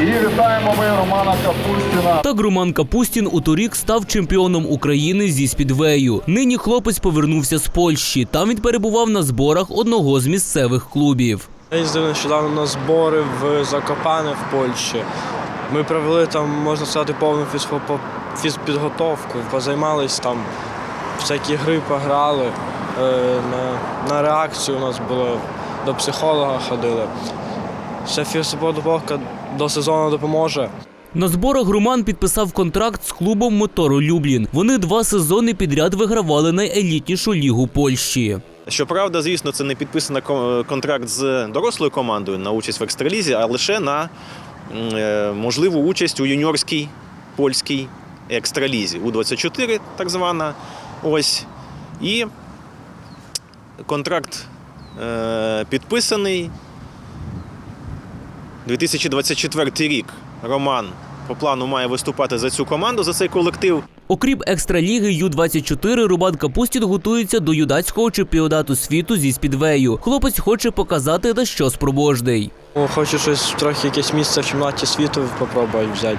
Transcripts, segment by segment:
Привітаємо ми Романа Капустіна. Так Роман Капустін у торік став чемпіоном України зі спідвею. Нині хлопець повернувся з Польщі. Там він перебував на зборах одного з місцевих клубів. Я їздив нещодавно на збори в Закопане в Польщі. Ми провели там, можна сказати, повну фізпідготовку, позаймались там, всякі гри пограли. Е, На, на реакцію у нас було до психолога ходили. Ця фізпідготовка до сезону допоможе. На зборах Роман підписав контракт з клубом Моторо Люблін. Вони два сезони підряд вигравали найелітнішу лігу Польщі. Щоправда, звісно, це не підписаний контракт з дорослою командою на участь в екстралізі, а лише на е, можливу участь у юніорській польській екстралізі. У-24, так звана. Ось. І контракт е, підписаний. 2024 рік Роман по плану має виступати за цю команду, за цей колектив. Окрім екстраліги Ю-24, Роман Капустін готується до юдацького чемпіонату світу зі спідвею. Хлопець хоче показати, на що спроможний. Ну, Хочу щось трохи якесь місце в чемпіонаті світу попробую взяти.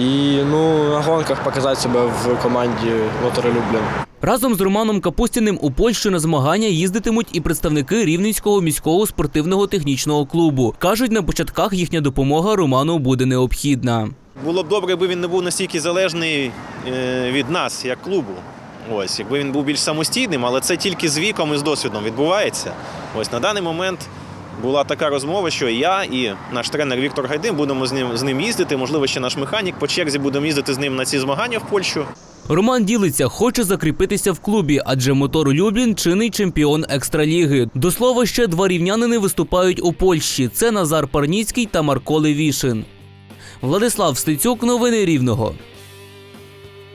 І ну, на гонках показати себе в команді Мотори Люблін. Разом з Романом Капустіним у Польщу на змагання їздитимуть і представники Рівненського міського спортивного технічного клубу. Кажуть, на початках їхня допомога Роману буде необхідна. Було б добре, якби він не був настільки залежний е, від нас, як клубу. Ось, якби він був більш самостійним, але це тільки з віком і з досвідом відбувається. Ось на даний момент була така розмова, що я і наш тренер Віктор Гайдин будемо з ним з ним їздити. Можливо, ще наш механік по черзі будемо їздити з ним на ці змагання в Польщу. Роман ділиться, хоче закріпитися в клубі, адже мотор Люблін чинний чемпіон екстраліги. До слова, ще два рівнянини виступають у Польщі. Це Назар Парніцький та Марко Левішин. Владислав Стецюк, новини Рівного.